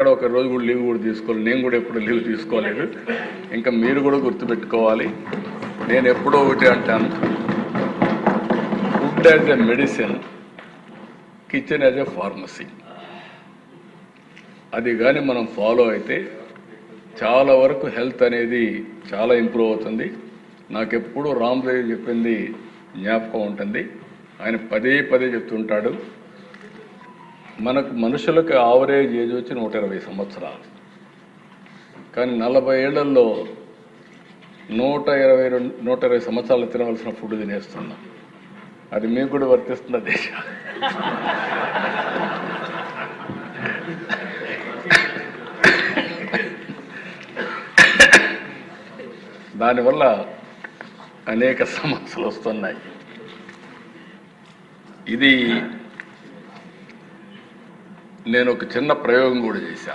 ఇక్కడ ఒక రోజు కూడా లీవ్ కూడా తీసుకోవాలి నేను కూడా ఎప్పుడు లీవ్ తీసుకోలేదు. ఇంకా మీరు కూడా గుర్తుపెట్టుకోవాలి. నేను ఎప్పుడో ఒకటి అంటాను. Food as a medicine kitchen as a pharmacy. అది కానీ మనం ఫాలో అయితే చాలా వరకు హెల్త్ అనేది చాలా ఇంప్రూవ్ అవుతుంది. నాకెప్పుడు రామ్దేవ్ చెప్పింది జ్ఞాపకం ఉంటుంది. ఆయన పదే పదే చెప్తుంటాడు. మనకు మనుషులకు ఆవరేజ్ ఏజ్ వచ్చి నూట ఇరవై సంవత్సరాలు. కానీ నలభై ఏళ్ళలో నూట ఇరవై రెండు నూట ఇరవై సంవత్సరాలు తినవలసిన ఫుడ్ తినేస్తున్నాం. అది మీకు కూడా వర్తిస్తున్న దేశ? దానివల్ల అనేక సమస్యలు వస్తున్నాయి. ఇది నేను ఒక చిన్న ప్రయోగం కూడా చేశాను.